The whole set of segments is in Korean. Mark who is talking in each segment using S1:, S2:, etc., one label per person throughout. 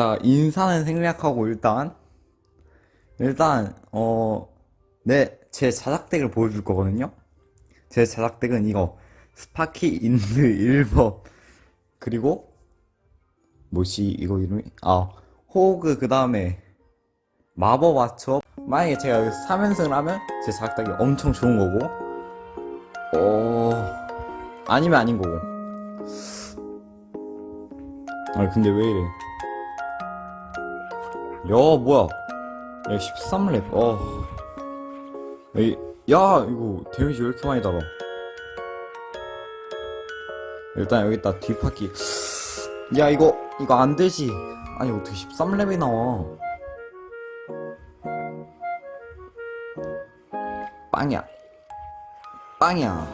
S1: 자, 인사는 생략하고 일단 일단 어, 네, 제 자작덱을 보여줄 거거든요. 제 자작덱은 이거 스파키 인드 1법 그리고 뭐지 이거 이름이? 아 호그 그 다음에 마법 와처. 만약에 제가 여기서 3연승을 하면 제 자작덱이 엄청 좋은 거고. 어 아니면 아닌 거고. 아니 근데 왜 이래? 야 뭐야? 야 13렙. 어. 에이, 야 이거 데미지 왜 이렇게 많이 달아? 일단 여기다 뒷바퀴 야 이거 이거 안 되지? 아니 어떻게 13렙이 나와? 빵이야. 빵이야.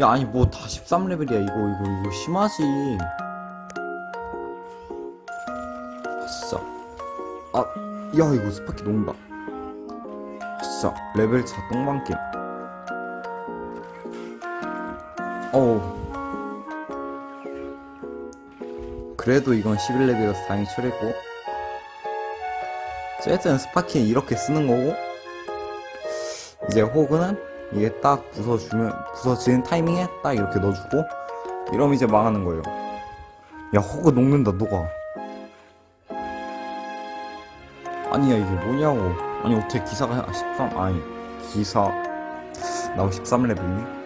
S1: 야 아니 뭐 다 13레벨이야 이거 이거 이거 심하지 아 야 이거 스파키 녹는다. 아, 진짜 레벨 차 똥방김 어우. 그래도 이건 11레벨이라서 다행히 처리했고. 어쨌든 스파키는 이렇게 쓰는 거고. 이제 호그는 이게 딱 부서주면 부서지는 타이밍에 딱 이렇게 넣어주고. 이러면 이제 망하는 거예요. 야 호그 녹는다 녹아. 아니야 이게 뭐냐고. 아니 어떻게 기사가 13 아니 기사 나고 13레벨이니?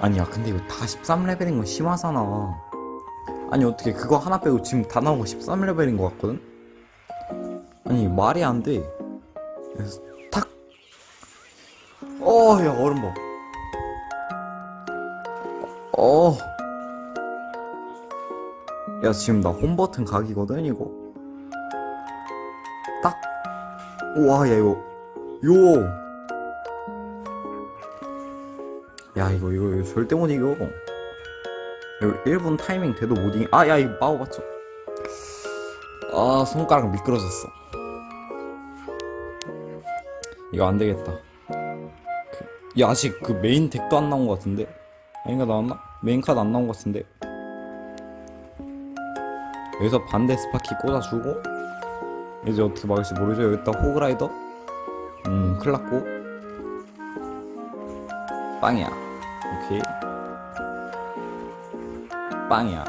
S1: 아니야 근데 이거 다 13레벨인 건 심하잖아. 아니 어떻게 그거 하나 빼고 지금 다거 13레벨인 것 같거든? 아니 말이 안 돼. 그래서 탁 어, 야, 얼음 봐. 어. 야, 지금 나 홈버튼 각이거든, 이거. 딱. 우와, 야, 이거. 요. 야, 이거, 이거, 이거 절대 못 이겨. 이거 1분 타이밍 돼도 못 이겨. 아, 야, 이거 마법 맞춰. 아, 손가락 미끄러졌어. 이거 안 되겠다. 야 아직 그 메인 덱도 안 나온 것 같은데 아닌가 나왔나? 메인 카드 안 나온 것 같은데 여기서 반대 스파키 꽂아주고 이제 어떻게 막을지 모르죠. 여기다 호그라이더? 음 큰일났고. 빵이야. 오케이. 빵이야.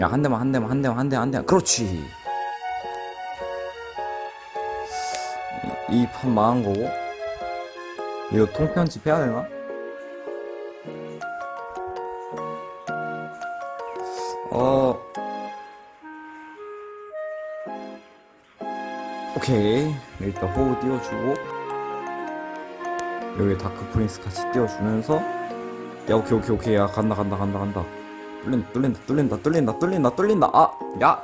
S1: 야 한 대만 한 대만 한 대만 한 대만 한 대만 그렇지. 이 판 망한 거고. 이거 통편집 해야 되나? 어. 오케이. 일단 호우 띄워주고. 여기 다크 프린스 같이 띄워주면서. 야, 오케이, 오케이, 오케이. 야, 간다, 간다, 간다, 간다. 뚫린다, 뚫린다, 뚫린다, 뚫린다, 뚫린다, 뚫린다. 아! 야!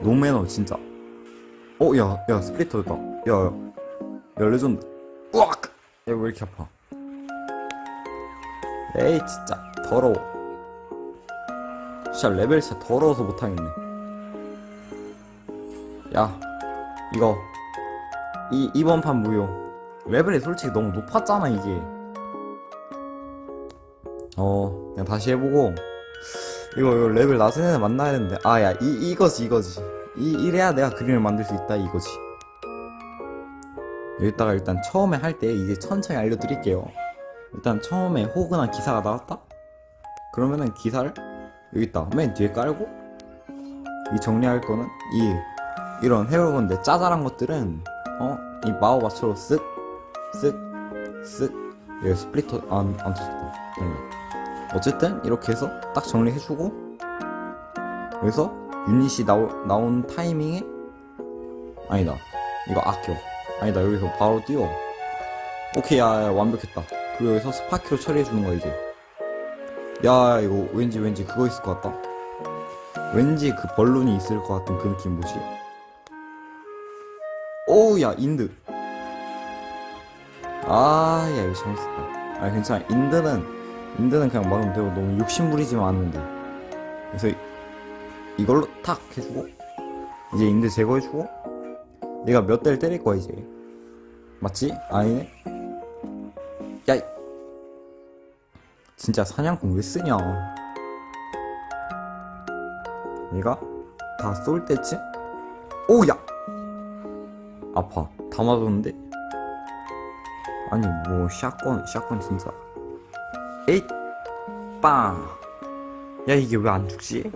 S1: 노매너, 진짜. 어, 야, 야, 스플리터였다. 야, 야. 야, 레전드. 우악! 야, 왜 이렇게 아파? 에이, 진짜. 더러워. 진짜 레벨 진짜 더러워서 못하겠네. 야, 이거. 이, 이번 판 무효. 레벨이 솔직히 너무 높았잖아, 이게. 어, 그냥 다시 해보고. 이거, 이거 레벨 낮은 애는 만나야 되는데. 아, 야, 이, 이거지, 이거지. 이, 이래야 내가 그림을 만들 수 있다, 이거지. 여기다가 일단 처음에 할 때 이제 천천히 알려드릴게요. 일단 처음에 호그나 기사가 나왔다? 그러면은 기사를 여기다 맨 뒤에 깔고 이 정리할 거는 이 이런 헤어건데 짜잘한 것들은 어 이 마우 마초로 쓱 쓱 쓱 여기 스플리터 안 안 터졌다. 응. 어쨌든 이렇게 해서 딱 정리해주고 여기서 유닛이 나오, 나온 타이밍에 아니다. 이거 아껴. 아니다 여기서 바로 띄워. 오케이 야, 야 완벽했다. 그리고 여기서 스파키로 처리해주는 거야 이제. 야 이거 왠지 왠지 그거 있을 것 같다. 왠지 그 벌룬이 있을 것 같은 그 느낌 뭐지 오우 야 인드. 아야 이거 잘못했다. 아 괜찮아. 인드는 인드는 그냥 막으면 되고 너무 욕심부리지만 않는데. 그래서 이- 이걸로 탁 해주고 이제 인드 제거해주고 내가 몇 대를 때릴 거야 이제. 맞지? 아니네? 야 이- 진짜 사냥꾼 왜 쓰냐? 얘가 다 쏠 때쯤? 오야 아파. 다 맞았는데? 아니 뭐 샷건 샷건 진짜. 에잇! 빵야 이게 왜 안 죽지?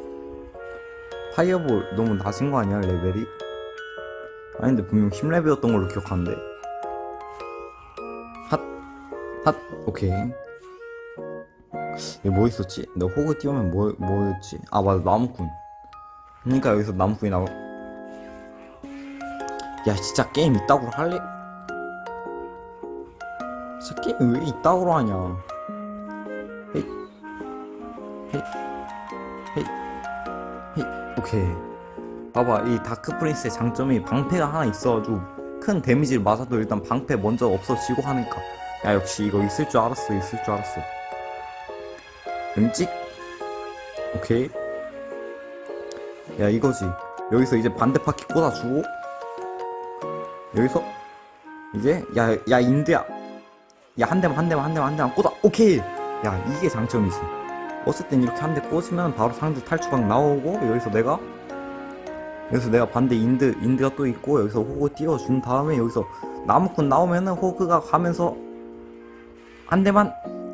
S1: 파이어볼 너무 낮은 거 아니야 레벨이? 아니 근데 분명 10레벨이었던 걸로 기억하는데. 핫! 오케이. 얘 뭐 있었지? 너 호그 띄우면 뭐, 뭐였지? 아 맞아. 나무꾼. 그니까 여기서 나무꾼이 나오 야 진짜 게임 이따구로 할래? 진짜 게임 왜 이따구로 하냐? 헤이. 헤이. 헤이. 헤이. 오케이. 봐봐 이 다크 프린스의 장점이 방패가 하나 있어가지고 큰 데미지를 맞아도 일단 방패 먼저 없어지고 하니까. 야 역시 이거 있을 줄 알았어 있을 줄 알았어. 끔찍? 오케이. 야 이거지. 여기서 이제 반대 바퀴 꽂아주고 여기서 이제 야 야 인드야. 야 한 대만 한 대만 한 대만 한 대만 꽂아. 오케이. 야 이게 장점이지. 어쨌든 이렇게 한 대 꽂으면 바로 상대 탈출각 나오고 여기서 내가 여기서 내가 반대 인드 인드가 또 있고 여기서 호그 띄워준 다음에 여기서 나무꾼 나오면은 호그가 가면서 한 대만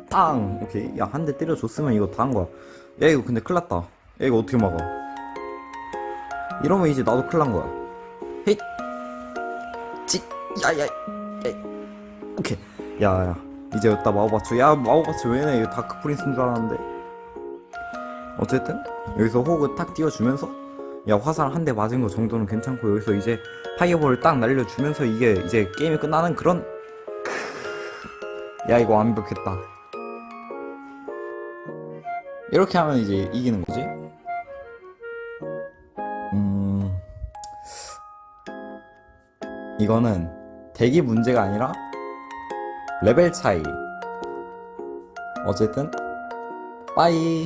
S1: 땅. 오케이 야 한 대 때려줬으면 이거 다 한 거야. 야 이거 근데 큰일 났다. 야 이거 어떻게 막아? 이러면 이제 나도 큰일 난 거야. 찌 야야 야. 오케이. 야야. 이제 여기다 마법바츠 야 마법바츠 왜내 이거 다크 프린스인 줄 알았는데. 어쨌든 여기서 호그 탁 띄워주면서 야 화살 한 대 맞은 거 정도는 괜찮고 여기서 이제 파이어볼을 딱 날려주면서 이게 이제 게임이 끝나는 그런 야 이거 완벽했다. 이렇게 하면 이제 이기는 거지? 음. 이거는 대기 문제가 아니라 레벨 차이. 어쨌든 빠이